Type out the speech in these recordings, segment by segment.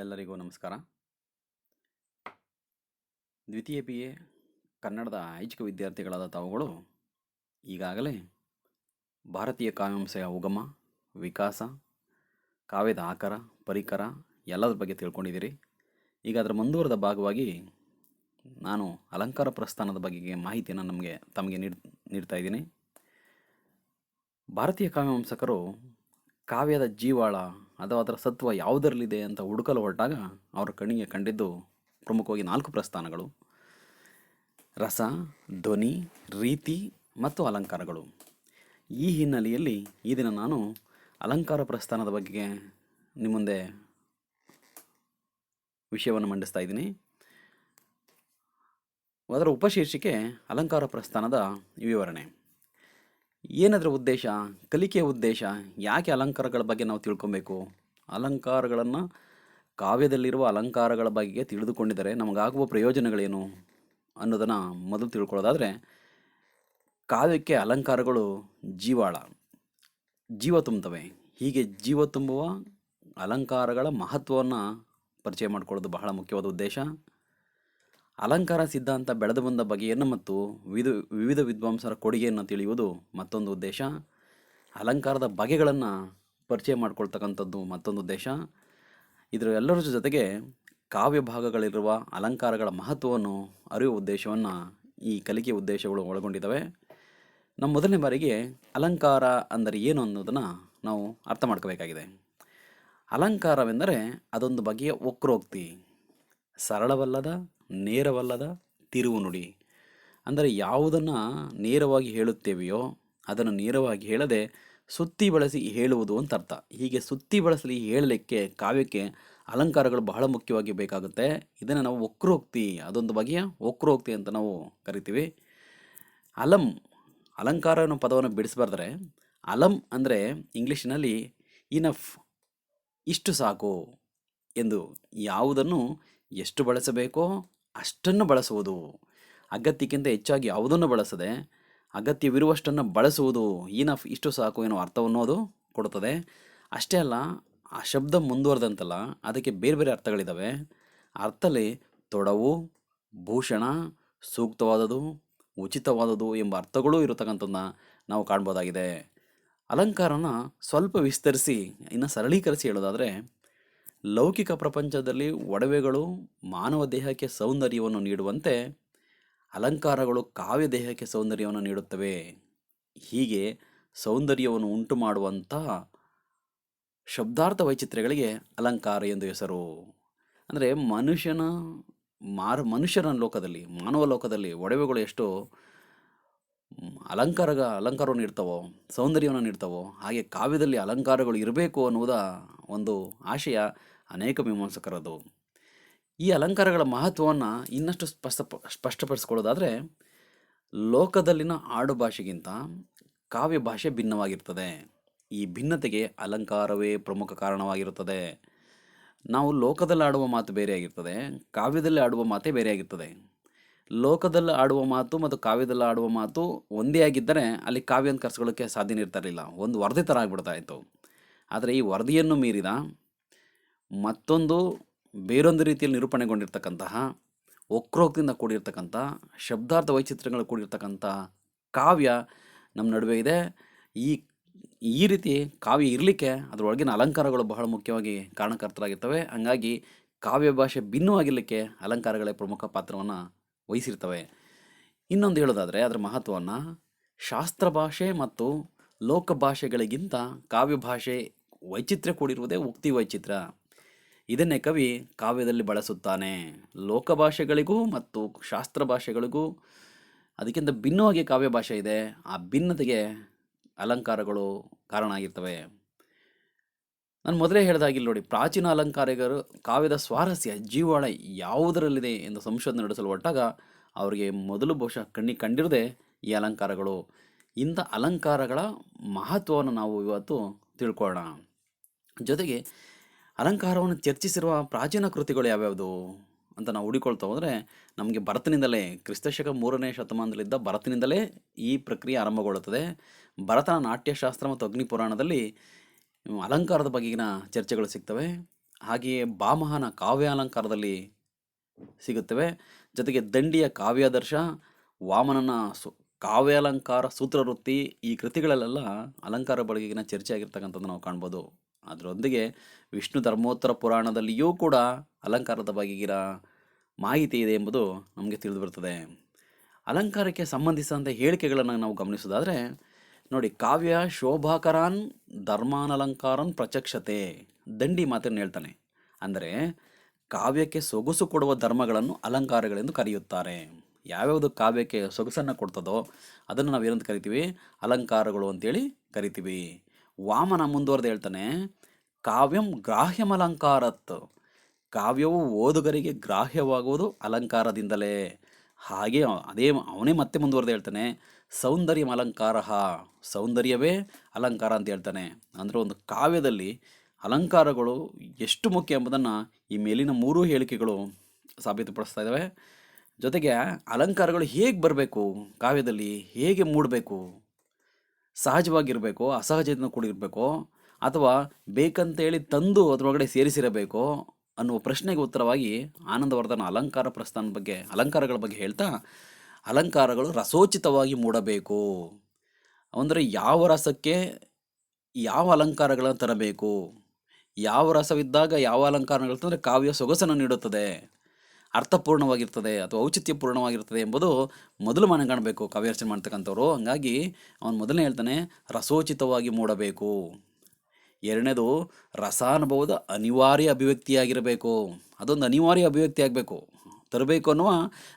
ಎಲ್ಲರಿಗೂ ನಮಸ್ಕಾರ. ದ್ವಿತೀಯ ಪಿ ಎ ಕನ್ನಡದ ಐಚ್ಛಿಕ ವಿದ್ಯಾರ್ಥಿಗಳಾದ ತಾವುಗಳು ಈಗಾಗಲೇ ಭಾರತೀಯ ಕಾವ್ಯಾಂಶೆಯ ಉಗಮ, ವಿಕಾಸ, ಕಾವ್ಯದ ಆಕಾರ, ಪರಿಕರ ಎಲ್ಲದರ ಬಗ್ಗೆ ತಿಳ್ಕೊಂಡಿದ್ದೀರಿ. ಈಗ ಅದರ ಮುಂದುವರೆದ ಭಾಗವಾಗಿ ನಾನು ಅಲಂಕಾರ ಪ್ರಸ್ಥಾನದ ಬಗೆಗೆ ಮಾಹಿತಿಯನ್ನು ನಮಗೆ ತಮಗೆ ನೀಡ್, ನೀಡ್ತಾ ಇದ್ದೀನಿ. ಭಾರತೀಯ ಕಾವ್ಯಾಂಸಕರು ಕಾವ್ಯದ ಜೀವಾಳ ಅಥವಾ ಅದರ ಸತ್ವ ಯಾವುದರಲ್ಲಿದೆ ಅಂತ ಹುಡುಕಲು ಹೊರಟಾಗ ಅವರ ಕಣ್ಣಿಗೆ ಕಂಡಿದ್ದು ಪ್ರಮುಖವಾಗಿ ನಾಲ್ಕು ಪ್ರಸ್ಥಾನಗಳು. ರಸ, ಧ್ವನಿ, ರೀತಿ ಮತ್ತು ಅಲಂಕಾರಗಳು. ಈ ಹಿನ್ನೆಲೆಯಲ್ಲಿ ಈ ದಿನ ನಾನು ಅಲಂಕಾರ ಪ್ರಸ್ಥಾನದ ಬಗ್ಗೆ ನಿಮ್ಮ ಮುಂದೆ ವಿಷಯವನ್ನು ಮಂಡಿಸ್ತಾ ಇದ್ದೀನಿ. ಅದರ ಉಪಶೀರ್ಷಿಕೆ ಅಲಂಕಾರ ಪ್ರಸ್ಥಾನದ ವಿವರಣೆ. ಏನದರ ಉದ್ದೇಶ, ಕಲಿಕೆಯ ಉದ್ದೇಶ, ಯಾಕೆ ಅಲಂಕಾರಗಳ ಬಗ್ಗೆ ನಾವು ತಿಳ್ಕೊಬೇಕು? ಅಲಂಕಾರಗಳನ್ನು ಕಾವ್ಯದಲ್ಲಿರುವ ಅಲಂಕಾರಗಳ ಬಗ್ಗೆ ತಿಳಿದುಕೊಂಡಿದ್ದರೆ ನಮಗಾಗುವ ಪ್ರಯೋಜನಗಳೇನು ಅನ್ನೋದನ್ನು ಮೊದಲು ತಿಳ್ಕೊಳ್ಳೋದಾದರೆ, ಕಾವ್ಯಕ್ಕೆ ಅಲಂಕಾರಗಳು ಜೀವಾಳ, ಜೀವ ತುಂಬುತ್ತವೆ. ಹೀಗೆ ಜೀವ ತುಂಬುವ ಅಲಂಕಾರಗಳ ಮಹತ್ವವನ್ನು ಪರಿಚಯ ಮಾಡಿಕೊಳ್ಳೋದು ಬಹಳ ಮುಖ್ಯವಾದ ಉದ್ದೇಶ. ಅಲಂಕಾರ ಸಿದ್ಧಾಂತ ಬೆಳೆದು ಬಂದ ಬಗೆಯನ್ನು ಮತ್ತು ವಿವಿಧ ವಿವಿಧ ವಿದ್ವಾಂಸರ ಕೊಡುಗೆಯನ್ನು ತಿಳಿಯುವುದು ಮತ್ತೊಂದು ಉದ್ದೇಶ. ಅಲಂಕಾರದ ಬಗೆಗಳನ್ನು ಪರಿಚಯ ಮಾಡ್ಕೊಳ್ತಕ್ಕಂಥದ್ದು ಮತ್ತೊಂದು ಉದ್ದೇಶ. ಇದರ ಎಲ್ಲರ ಜೊತೆಗೆ ಕಾವ್ಯ ಭಾಗಗಳಿರುವ ಅಲಂಕಾರಗಳ ಮಹತ್ವವನ್ನು ಅರಿಯುವ ಉದ್ದೇಶವನ್ನು ಈ ಕಲಿಕೆಯ ಉದ್ದೇಶಗಳು ಒಳಗೊಂಡಿದ್ದಾವೆ. ನಮ್ಮ ಮೊದಲನೇ ಬಾರಿಗೆ ಅಲಂಕಾರ ಅಂದರೆ ಏನು ಅನ್ನೋದನ್ನು ನಾವು ಅರ್ಥ ಮಾಡ್ಕೋಬೇಕಾಗಿದೆ. ಅಲಂಕಾರವೆಂದರೆ ಅದೊಂದು ಬಗೆಯ ವಕ್ರೋಕ್ತಿ. ಸರಳವಲ್ಲದ ನೇರವಲ್ಲದ ತಿರುವು ನುಡಿ. ಅಂದರೆ ಯಾವುದನ್ನು ನೇರವಾಗಿ ಹೇಳುತ್ತೇವೆಯೋ ಅದನ್ನು ನೇರವಾಗಿ ಹೇಳದೆ ಸುತ್ತಿ ಬಳಸಿ ಹೇಳುವುದು ಅಂತ ಅರ್ಥ. ಹೀಗೆ ಸುತ್ತಿ ಬಳಸಲಿ ಹೇಳಲಿಕ್ಕೆ ಕಾವ್ಯಕ್ಕೆ ಅಲಂಕಾರಗಳು ಬಹಳ ಮುಖ್ಯವಾಗಿ ಬೇಕಾಗುತ್ತೆ. ಇದನ್ನು ನಾವು ವಕ್ರೋಕ್ತಿ, ಅದೊಂದು ಬಗೆಯ ವಕ್ರೋಕ್ತಿ ಅಂತ ನಾವು ಕರಿತೀವಿ. ಅಲಂ, ಅಲಂಕಾರ ಅನ್ನೋ ಪದವನ್ನು ಬಿಡಿಸಬಾರ್ದರೆ ಅಲಂ ಅಂದರೆ ಇಂಗ್ಲೀಷಿನಲ್ಲಿ ಇನಫ್ ಇಷ್ಟು ಸಾಕು ಎಂದು ಯಾವುದನ್ನು ಎಷ್ಟು ಬಳಸಬೇಕೋ ಅಷ್ಟನ್ನು ಬಳಸುವುದು. ಅಗತ್ಯಕ್ಕಿಂತ ಹೆಚ್ಚಾಗಿ ಯಾವುದನ್ನು ಬಳಸದೆ ಅಗತ್ಯವಿರುವಷ್ಟನ್ನು ಬಳಸುವುದು ಇನಫ್ ಇಷ್ಟು ಸಾಕು ಏನೋ ಅರ್ಥವನ್ನು ಅದು ಕೊಡುತ್ತದೆ. ಅಷ್ಟೇ ಅಲ್ಲ, ಆ ಶಬ್ದ ಮುಂದುವರೆದಂತಲ್ಲ, ಅದಕ್ಕೆ ಬೇರೆ ಬೇರೆ ಅರ್ಥಗಳಿದ್ದಾವೆ ಅರ್ಥಲ್ಲಿ ತೊಡವು, ಭೂಷಣ ಸೂಕ್ತವಾದದು ಉಚಿತವಾದದು ಎಂಬ ಅರ್ಥಗಳು ಇರತಕ್ಕಂಥದ್ದನ್ನ ನಾವು ಕಾಣ್ಬೋದಾಗಿದೆ. ಅಲಂಕಾರನ ಸ್ವಲ್ಪ ವಿಸ್ತರಿಸಿ, ಇನ್ನು ಸರಳೀಕರಿಸಿ ಹೇಳೋದಾದರೆ ಲೌಕಿಕ ಪ್ರಪಂಚದಲ್ಲಿ ಒಡವೆಗಳು ಮಾನವ ದೇಹಕ್ಕೆ ಸೌಂದರ್ಯವನ್ನು ನೀಡುವಂತೆ ಅಲಂಕಾರಗಳು ಕಾವ್ಯ ದೇಹಕ್ಕೆ ಸೌಂದರ್ಯವನ್ನು ನೀಡುತ್ತವೆ. ಹೀಗೆ ಸೌಂದರ್ಯವನ್ನು ಉಂಟು ಮಾಡುವಂಥ ಶಬ್ದಾರ್ಥ ವೈಚಿತ್ರ್ಯಗಳಿಗೆ ಅಲಂಕಾರ ಎಂದು ಹೆಸರು. ಅಂದರೆ ಮನುಷ್ಯನ ಮಾರ್ ಮನುಷ್ಯನ ಲೋಕದಲ್ಲಿ, ಮಾನವ ಲೋಕದಲ್ಲಿ ಒಡವೆಗಳು ಎಷ್ಟು ಅಲಂಕಾರಗಳ ಅಲಂಕಾರ ಅಲಂಕಾರವನ್ನು ನೀಡ್ತವೋ, ಸೌಂದರ್ಯವನ್ನು ನೀಡ್ತವೋ, ಹಾಗೆ ಕಾವ್ಯದಲ್ಲಿ ಅಲಂಕಾರಗಳು ಇರಬೇಕು ಅನ್ನುವುದ ಒಂದು ಆಶಯ ಅನೇಕ ಮೀಮಾಂಸಕರದು ಈ ಅಲಂಕಾರಗಳ ಮಹತ್ವವನ್ನು ಇನ್ನಷ್ಟು ಸ್ಪಷ್ಟ ಸ್ಪಷ್ಟಪಡಿಸ್ಕೊಳ್ಳೋದಾದರೆ, ಲೋಕದಲ್ಲಿನ ಆಡು ಭಾಷೆಗಿಂತ ಕಾವ್ಯ ಭಾಷೆ ಭಿನ್ನವಾಗಿರ್ತದೆ. ಈ ಭಿನ್ನತೆಗೆ ಅಲಂಕಾರವೇ ಪ್ರಮುಖ ಕಾರಣವಾಗಿರುತ್ತದೆ. ನಾವು ಲೋಕದಲ್ಲಿ ಆಡುವ ಮಾತು ಬೇರೆಯಾಗಿರ್ತದೆ, ಕಾವ್ಯದಲ್ಲಿ ಆಡುವ ಮಾತೇ ಬೇರೆಯಾಗಿರ್ತದೆ. ಲೋಕದಲ್ಲಿ ಆಡುವ ಮಾತು ಮತ್ತು ಕಾವ್ಯದಲ್ಲಿ ಆಡುವ ಮಾತು ಒಂದೇ ಆಗಿದ್ದರೆ ಅಲ್ಲಿ ಕಾವ್ಯ ಅಂತ ಕರ್ಸ್ಕೊಳ್ಳೋಕ್ಕೆ ಸಾಧ್ಯನೇ ಇರ್ತಿರಲಿಲ್ಲ ಒಂದು ವರದಿ ಥರ ಆಗ್ಬಿಡ್ತಾ ಆದರೆ ಈ ವರದಿಯನ್ನು ಮೀರಿದ ಮತ್ತೊಂದು ಬೇರೊಂದು ರೀತಿಯಲ್ಲಿ ನಿರೂಪಣೆಗೊಂಡಿರ್ತಕ್ಕಂತಹ, ವಕ್ರೋಕ್ತಿಯಿಂದ ಕೂಡಿರ್ತಕ್ಕಂಥ, ಶಬ್ದಾರ್ಥ ವೈಚಿತ್ರ್ಯಗಳು ಕೂಡಿರ್ತಕ್ಕಂಥ ಕಾವ್ಯ ನಮ್ಮ ನಡುವೆ ಇದೆ. ಈ ಈ ರೀತಿ ಕಾವ್ಯ ಇರಲಿಕ್ಕೆ ಅದರೊಳಗಿನ ಅಲಂಕಾರಗಳು ಬಹಳ ಮುಖ್ಯವಾಗಿ ಕಾರಣಕರ್ತರಾಗಿರ್ತವೆ. ಹಂಗಾಗಿ ಕಾವ್ಯ ಭಾಷೆ ಭಿನ್ನವಾಗಿರಲಿಕ್ಕೆ ಅಲಂಕಾರಗಳೇ ಪ್ರಮುಖ ಪಾತ್ರವನ್ನು ವಹಿಸಿರ್ತವೆ. ಇನ್ನೊಂದು ಹೇಳೋದಾದರೆ ಅದರ ಮಹತ್ವವನ್ನು ಶಾಸ್ತ್ರ ಭಾಷೆ ಮತ್ತು ಲೋಕ ಭಾಷೆಗಳಿಗಿಂತ ಕಾವ್ಯ ಭಾಷೆ ವೈಚಿತ್ರ್ಯ ಕೂಡಿರುವುದೇ ಉಕ್ತಿ ವೈಚಿತ್ರ. ಇದನ್ನೇ ಕವಿ ಕಾವ್ಯದಲ್ಲಿ ಬಳಸುತ್ತಾನೆ. ಲೋಕ ಭಾಷೆಗಳಿಗೂ ಮತ್ತು ಶಾಸ್ತ್ರ ಭಾಷೆಗಳಿಗೂ ಅದಕ್ಕಿಂತ ಭಿನ್ನವಾಗಿ ಕಾವ್ಯ ಭಾಷೆ ಇದೆ. ಆ ಭಿನ್ನತೆಗೆ ಅಲಂಕಾರಗಳು ಕಾರಣ ಆಗಿರ್ತವೆ. ನಾನು ಮೊದಲೇ ಹೇಳಿದಾಗಿಲ್ಲ ನೋಡಿ, ಪ್ರಾಚೀನ ಅಲಂಕಾರಿಗರು ಕಾವ್ಯದ ಸ್ವಾರಸ್ಯ, ಜೀವಾಳ ಯಾವುದರಲ್ಲಿದೆ ಎಂದು ಸಂಶೋಧನೆ ನಡೆಸಲು ಹೊರಟಾಗ ಅವರಿಗೆ ಮೊದಲು ಬಹುಶಃ ಕಣ್ಣಿ ಕಂಡಿರದೆ ಈ ಅಲಂಕಾರಗಳು. ಇಂಥ ಅಲಂಕಾರಗಳ ಮಹತ್ವವನ್ನು ನಾವು ಇವತ್ತು ತಿಳ್ಕೊಳ್ಳೋಣ. ಜೊತೆಗೆ ಅಲಂಕಾರವನ್ನು ಚರ್ಚಿಸಿರುವ ಪ್ರಾಚೀನ ಕೃತಿಗಳು ಯಾವ್ಯಾವುದು ಅಂತ ನಾವು ಹುಡುಕೊಳ್ತಾ ಹೋದರೆ ನಮಗೆ ಭರತನಿಂದಲೇ, ಕ್ರಿಸ್ತಶಕ ಮೂರನೇ ಶತಮಾನದಲ್ಲಿದ್ದ ಭರತನಿಂದಲೇ ಈ ಪ್ರಕ್ರಿಯೆ ಆರಂಭಗೊಳ್ಳುತ್ತದೆ. ಭರತನ ನಾಟ್ಯಶಾಸ್ತ್ರ ಮತ್ತು ಅಗ್ನಿ ಪುರಾಣದಲ್ಲಿ ಅಲಂಕಾರದ ಬಗೆಗಿನ ಚರ್ಚೆಗಳು ಸಿಗ್ತವೆ. ಹಾಗೆಯೇ ಬಾಮಹನ ಕಾವ್ಯ ಅಲಂಕಾರದಲ್ಲಿ ಸಿಗುತ್ತವೆ. ಜೊತೆಗೆ ದಂಡಿಯ ಕಾವ್ಯಾದರ್ಶ, ವಾಮನನ ಸು ಕಾವ್ಯಾಲಂಕಾರ ಸೂತ್ರವೃತ್ತಿ ಈ ಕೃತಿಗಳಲ್ಲೆಲ್ಲ ಅಲಂಕಾರ ಬಗೆಗಿನ ಚರ್ಚೆ ಆಗಿರ್ತಕ್ಕಂಥದ್ದು ನಾವು ಕಾಣ್ಬೋದು. ಅದರೊಂದಿಗೆ ವಿಷ್ಣು ಧರ್ಮೋತ್ತರ ಪುರಾಣದಲ್ಲಿಯೂ ಕೂಡ ಅಲಂಕಾರದ ಬಗೆಗಿನ ಮಾಹಿತಿ ಇದೆ ಎಂಬುದು ನಮಗೆ ತಿಳಿದು ಬರ್ತದೆ ಅಲಂಕಾರಕ್ಕೆ ಸಂಬಂಧಿಸಿದಂಥ ಹೇಳಿಕೆಗಳನ್ನು ನಾವು ಗಮನಿಸೋದಾದರೆ ನೋಡಿ, ಕಾವ್ಯ, ಶೋಭಾಕರಾನ್, ಧರ್ಮಾನಲಂಕಾರನ್ ಪ್ರಚಕ್ಷತೆ, ದಂಡಿ ಮಾತನ್ನು ಹೇಳ್ತಾನೆ. ಅಂದರೆ, ಕಾವ್ಯಕ್ಕೆ ಸೊಗಸು ಕೊಡುವ ಧರ್ಮಗಳನ್ನು ಅಲಂಕಾರಗಳೆಂದು ಕರೆಯುತ್ತಾರೆ. ಯಾವ್ಯಾವುದು ಕಾವ್ಯಕ್ಕೆ ಸೊಗಸನ್ನು ಕೊಡ್ತದೋ ಅದನ್ನು ನಾವು ಏನಂತ ಕರಿತೀವಿ? ಅಲಂಕಾರಗಳು ಅಂತೇಳಿ ಕರಿತೀವಿ. ವಾಮನ ಮುಂದುವರೆದು ಹೇಳ್ತಾನೆ, ಕಾವ್ಯಂ ಗ್ರಾಹ್ಯಂ ಅಲಂಕಾರತ್ ಕಾವ್ಯವು ಓದುಗರಿಗೆ ಗ್ರಾಹ್ಯವಾಗುವುದು ಅಲಂಕಾರದಿಂದಲೇ. ಹಾಗೆ ಅದೇ ಅವನೇ ಮತ್ತೆ ಮುಂದುವರೆದು ಹೇಳ್ತಾನೆ ಸೌಂದರ್ಯಂ ಅಲಂಕಾರ ಸೌಂದರ್ಯವೇ ಅಲಂಕಾರ ಅಂತ ಹೇಳ್ತಾನೆ. ಅಂದರೆ ಒಂದು ಕಾವ್ಯದಲ್ಲಿ ಅಲಂಕಾರಗಳು ಎಷ್ಟು ಮುಖ್ಯ ಎಂಬುದನ್ನು ಈ ಮೇಲಿನ ಮೂರೂ ಹೇಳಿಕೆಗಳು ಸಾಬೀತುಪಡಿಸ್ತಾ ಇದ್ದಾವೆ ಜೊತೆಗೆ ಅಲಂಕಾರಗಳು ಹೇಗೆ ಬರಬೇಕು, ಕಾವ್ಯದಲ್ಲಿ ಹೇಗೆ ಮೂಡಬೇಕು? ಸಹಜವಾಗಿರಬೇಕು, ಅಸಹಜದಿಂದ ಕೂಡಿರಬೇಕು, ಅಥವಾ ಬೇಕಂತೇಳಿ ತಂದು ಅದರೊಳಗಡೆ ಸೇರಿಸಿರಬೇಕು ಅನ್ನುವ ಪ್ರಶ್ನೆಗೆ ಉತ್ತರವಾಗಿ ಆನಂದವರ್ಧನ ಅಲಂಕಾರ ಪ್ರಸ್ಥಾನದ ಬಗ್ಗೆ, ಅಲಂಕಾರಗಳ ಬಗ್ಗೆ ಹೇಳ್ತಾ, ಅಲಂಕಾರಗಳು ರಸೋಚಿತವಾಗಿ ಮೂಡಬೇಕು. ಅಂದರೆ ಯಾವ ರಸಕ್ಕೆ ಯಾವ ಅಲಂಕಾರಗಳನ್ನು ತರಬೇಕು, ಯಾವ ರಸವಿದ್ದಾಗ ಯಾವ ಅಲಂಕಾರಗಳು ತಂದರೆ ಕಾವ್ಯ ಸೊಗಸನ್ನು ನೀಡುತ್ತದೆ ಅರ್ಥಪೂರ್ಣವಾಗಿರ್ತದೆ ಅಥವಾ ಔಚಿತ್ಯಪೂರ್ಣವಾಗಿರ್ತದೆ ಎಂಬುದು ಮೊದಲು ಮನೆ ಕಾಣಬೇಕು ಕಾವ್ಯರಚನೆ ಮಾಡ್ತಕ್ಕಂಥವ್ರು. ಹಂಗಾಗಿ ಅವನು ಮೊದಲನೇ ಹೇಳ್ತಾನೆ, ರಸೋಚಿತವಾಗಿ ಮೂಡಬೇಕು. ಎರಡನೇದು, ರಸಾನುಭವದ ಅನಿವಾರ್ಯ ಅಭಿವ್ಯಕ್ತಿಯಾಗಿರಬೇಕು. ಅದೊಂದು ಅನಿವಾರ್ಯ ಅಭಿವ್ಯಕ್ತಿ ಆಗಬೇಕು. ತರಬೇಕು ಅನ್ನುವ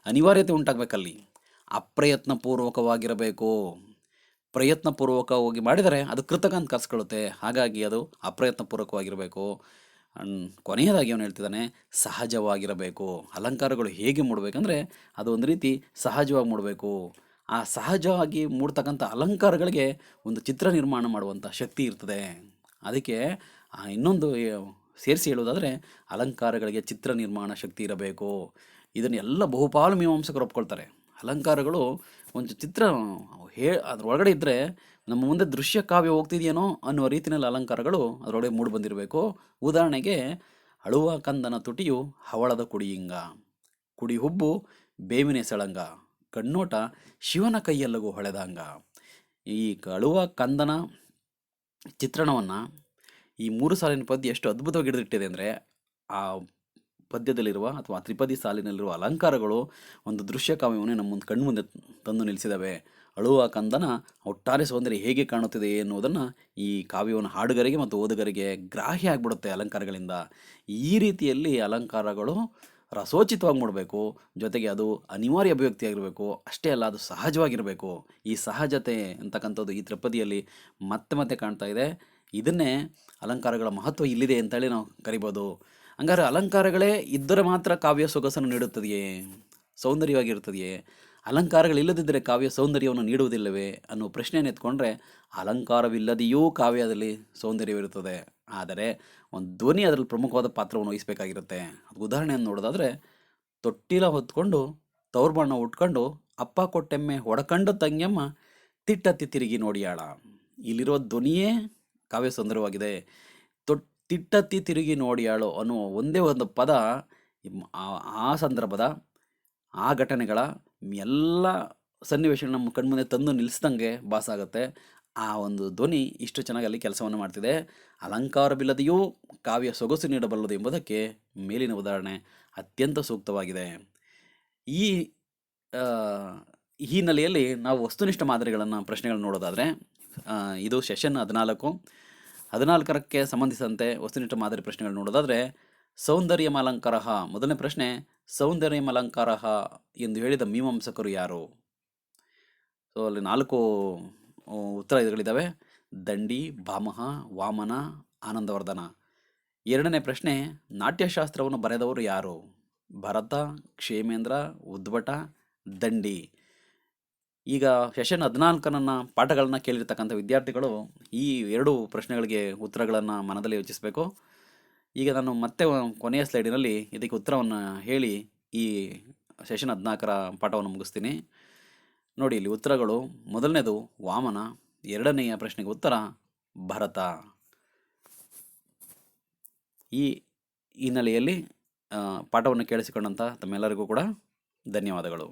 ಅನಿವಾರ್ಯತೆ ಉಂಟಾಗಬೇಕಲ್ಲಿ. ಅಪ್ರಯತ್ನಪೂರ್ವಕವಾಗಿರಬೇಕು. ಪ್ರಯತ್ನಪೂರ್ವಕವಾಗಿ ಮಾಡಿದರೆ ಅದು ಕೃತಕ ಅಂತ ಕರ್ಸ್ಕೊಳ್ಳುತ್ತೆ. ಹಾಗಾಗಿ ಅದು ಅಪ್ರಯತ್ನಪೂರ್ವಕವಾಗಿರಬೇಕು. ಕೊನೆಯದಾಗಿ ಅವನು ಹೇಳ್ತಿದ್ದಾನೆ, ಸಹಜವಾಗಿರಬೇಕು. ಅಲಂಕಾರಗಳು ಹೇಗೆ ಮೂಡಬೇಕಂದ್ರೆ ಅದು ಒಂದು ರೀತಿ ಸಹಜವಾಗಿ ಮೂಡಬೇಕು. ಆ ಸಹಜವಾಗಿ ಮೂಡ್ತಕ್ಕಂಥ ಅಲಂಕಾರಗಳಿಗೆ ಒಂದು ಚಿತ್ರ ನಿರ್ಮಾಣ ಮಾಡುವಂಥ ಶಕ್ತಿ ಇರ್ತದೆ. ಅದಕ್ಕೆ ಇನ್ನೊಂದು ಸೇರಿಸಿ ಹೇಳೋದಾದರೆ ಅಲಂಕಾರಗಳಿಗೆ ಚಿತ್ರ ನಿರ್ಮಾಣ ಶಕ್ತಿ ಇರಬೇಕು. ಇದನ್ನೆಲ್ಲ ಬಹುಪಾಲು ಮೀಮಾಂಸಕರು ಒಪ್ಕೊಳ್ತಾರೆ. ಅಲಂಕಾರಗಳು ಒಂದು ಚಿತ್ರ ಹೇ ಅದರೊಳಗಡೆ ಇದ್ದರೆ ನಮ್ಮ ಮುಂದೆ ದೃಶ್ಯ ಕಾವ್ಯ ಹೋಗ್ತಿದೆಯೇನೋ ಅನ್ನುವ ರೀತಿಯಲ್ಲಿ ಅಲಂಕಾರಗಳು ಅದರೊಳಗೆ ಮೂಡಿ ಬಂದಿರಬೇಕು. ಉದಾಹರಣೆಗೆ, ಅಳುವ ಕಂದನ ತುಟಿಯು ಹವಳದ ಕುಡಿಯಿಂಗ ಕುಡಿ ಹುಬ್ಬು ಬೇವಿನ ಸೆಳಂಗ, ಕಣ್ಣೋಟ ಶಿವನ ಕೈಯಲ್ಲಗೂ ಹೊಳೆದಂಗ. ಈ ಅಳುವ ಕಂದನ ಚಿತ್ರಣವನ್ನು ಈ ಮೂರು ಸಾಲಿನ ಪದ್ಯ ಎಷ್ಟು ಅದ್ಭುತವಾಗಿ ಹಿಡಿದಿಟ್ಟಿದೆ ಅಂದರೆ, ಆ ಪದ್ಯದಲ್ಲಿರುವ ಅಥವಾ ತ್ರಿಪದಿ ಸಾಲಿನಲ್ಲಿರುವ ಅಲಂಕಾರಗಳು ಒಂದು ದೃಶ್ಯ ಕಾವ್ಯವನ್ನೇ ನಮ್ಮ ಮುಂದೆ ಕಣ್ಮುಂದೆ ತಂದು ನಿಲ್ಲಿಸಿದ್ದಾವೆ ಅಳುವ ಕಂದನ ಒಟ್ಟಾರೆ ಸೌಂದರ್ಯ ಹೇಗೆ ಕಾಣುತ್ತಿದೆ ಎನ್ನುವುದನ್ನು ಈ ಕಾವ್ಯವನ್ನು ಹಾಡುಗರಿಗೆ ಮತ್ತು ಓದುಗರಿಗೆ ಗ್ರಾಹ್ಯ ಆಗಿಬಿಡುತ್ತೆ ಅಲಂಕಾರಗಳಿಂದ. ಈ ರೀತಿಯಲ್ಲಿ ಅಲಂಕಾರಗಳು ರಸೋಚಿತವಾಗಿ ಮೂಡಬೇಕು. ಜೊತೆಗೆ ಅದು ಅನಿವಾರ್ಯ ಅಭಿವ್ಯಕ್ತಿಯಾಗಿರಬೇಕು. ಅಷ್ಟೇ ಅಲ್ಲ, ಅದು ಸಹಜವಾಗಿರಬೇಕು. ಈ ಸಹಜತೆ ಅಂತಕ್ಕಂಥದ್ದು ಈ ತ್ರಿಪದಿಯಲ್ಲಿ ಮತ್ತೆ ಮತ್ತೆ ಕಾಣ್ತಾ ಇದೆ. ಇದನ್ನೇ ಅಲಂಕಾರಗಳ ಮಹತ್ವ ಇಲ್ಲಿದೆ ಅಂತೇಳಿ ನಾವು ಕರಿಬೋದು. ಹಂಗಾರೆ ಅಲಂಕಾರಗಳೇ ಇದ್ದರೆ ಮಾತ್ರ ಕಾವ್ಯ ಸೊಗಸನ್ನು ನೀಡುತ್ತದೆಯೇ? ಸೌಂದರ್ಯವಾಗಿರುತ್ತದೆಯೇ? ಅಲಂಕಾರಗಳಿಲ್ಲದಿದ್ದರೆ ಕಾವ್ಯ ಸೌಂದರ್ಯವನ್ನು ನೀಡುವುದಿಲ್ಲವೇ ಅನ್ನೋ ಪ್ರಶ್ನೆಯನ್ನು ಎತ್ಕೊಂಡ್ರೆ ಅಲಂಕಾರವಿಲ್ಲದೆಯೂ ಕಾವ್ಯದಲ್ಲಿ ಸೌಂದರ್ಯವಿರುತ್ತದೆ. ಆದರೆ ಒಂದು ಧ್ವನಿ ಅದರಲ್ಲಿ ಪ್ರಮುಖವಾದ ಪಾತ್ರವನ್ನು ವಹಿಸಬೇಕಾಗಿರುತ್ತೆ. ಅದು ಉದಾಹರಣೆಯನ್ನು ನೋಡೋದಾದರೆ ತೊಟ್ಟಿಲ ಹೊತ್ಕೊಂಡು ತವ್ರ ಬಣ್ಣ ಉಟ್ಕೊಂಡು, ಅಪ್ಪ ಕೊಟ್ಟೆಮ್ಮೆ ಹೊಡಕಂಡು ತಂಗ್ಯಮ್ಮ ತಿಟ್ಟತ್ತಿ ತಿರುಗಿ ನೋಡಿಯಾಳ. ಇಲ್ಲಿರುವ ಧ್ವನಿಯೇ ಕಾವ್ಯ ಸುಂದರವಾಗಿದೆ ತಿಟ್ಟತ್ತಿ ತಿರುಗಿ ನೋಡಿಯಾಳು ಅನ್ನುವ ಒಂದೇ ಒಂದು ಪದ ಆ- ಸಂದರ್ಭದ, ಆ ಘಟನೆಗಳ ಎಲ್ಲ ಸನ್ನಿವೇಶಗಳು ನಮ್ಮ ಕಣ್ಮುಂದೆ ತಂದು ನಿಲ್ಲಿಸ್ದಂಗೆ ಭಾಸ ಆಗುತ್ತೆ. ಆ ಒಂದು ಧ್ವನಿ ಇಷ್ಟು ಚೆನ್ನಾಗಿ ಅಲ್ಲಿ ಕೆಲಸವನ್ನು ಮಾಡ್ತಿದೆ. ಅಲಂಕಾರವಿಲ್ಲದೆಯೂ ಕಾವ್ಯ ಸೊಗಸು ನೀಡಬಲ್ಲದು ಎಂಬುದಕ್ಕೆ ಮೇಲಿನ ಉದಾಹರಣೆ ಅತ್ಯಂತ ಸೂಕ್ತವಾಗಿದೆ. ಈ ಹಿನ್ನೆಲೆಯಲ್ಲಿ ನಾವು ವಸ್ತುನಿಷ್ಠ ಮಾದರಿಗಳನ್ನು ಪ್ರಶ್ನೆಗಳನ್ನ ನೋಡೋದಾದರೆ ಇದು ಸೆಷನ್ ಹದಿನಾಲ್ಕು. ಹದಿನಾಲ್ಕರಕ್ಕೆ ಸಂಬಂಧಿಸಿದಂತೆ ವಸ್ತುನಿಷ್ಠ ಮಾದರಿ ಪ್ರಶ್ನೆಗಳು ನೋಡೋದಾದರೆ ಸೌಂದರ್ಯ ಅಲಂಕಾರ ಮೊದಲನೇ ಪ್ರಶ್ನೆ ಸೌಂದರ್ಯ ಅಲಂಕಾರ ಎಂದು ಹೇಳಿದ ಮೀಮಾಂಸಕರು ಯಾರು? ಸೊ ಅಲ್ಲಿ ನಾಲ್ಕು ಉತ್ತರ ಇದುಗಳಿದ್ದಾವೆ ದಂಡಿ, ಭಾಮಹ, ವಾಮನ, ಆನಂದವರ್ಧನ. ಎರಡನೇ ಪ್ರಶ್ನೆ, ನಾಟ್ಯಶಾಸ್ತ್ರವನ್ನು ಬರೆದವರು ಯಾರು? ಭರತ, ಕ್ಷೇಮೇಂದ್ರ, ಉದ್ಭಟ, ದಂಡಿ. ಈಗ ಸೆಷನ್ ಹದಿನಾಲ್ಕನನ್ನು ಪಾಠಗಳನ್ನು ಕೇಳಿರ್ತಕ್ಕಂಥ ವಿದ್ಯಾರ್ಥಿಗಳು ಈ ಎರಡು ಪ್ರಶ್ನೆಗಳಿಗೆ ಉತ್ತರಗಳನ್ನು ಮನದಲ್ಲಿ ಯೋಚಿಸಬೇಕು. ಈಗ ನಾನು ಮತ್ತೆ ಕೊನೆಯ ಸ್ಲೈಡಿನಲ್ಲಿ ಇದಕ್ಕೆ ಉತ್ತರವನ್ನು ಹೇಳಿ ಈ ಸೆಷನ್ ಹದಿನಾಲ್ಕರ ಪಾಠವನ್ನು ಮುಗಿಸ್ತೀನಿ. ನೋಡಿ, ಇಲ್ಲಿ ಉತ್ತರಗಳು, ಮೊದಲನೇದು ವಾಮನ, ಎರಡನೆಯ ಪ್ರಶ್ನೆಗೆ ಉತ್ತರ ಭರತ. ಈ ಹಿನ್ನೆಲೆಯಲ್ಲಿ ಪಾಠವನ್ನು ಕೇಳಿಸಿಕೊಂಡಂಥ ತಮ್ಮೆಲ್ಲರಿಗೂ ಕೂಡ ಧನ್ಯವಾದಗಳು.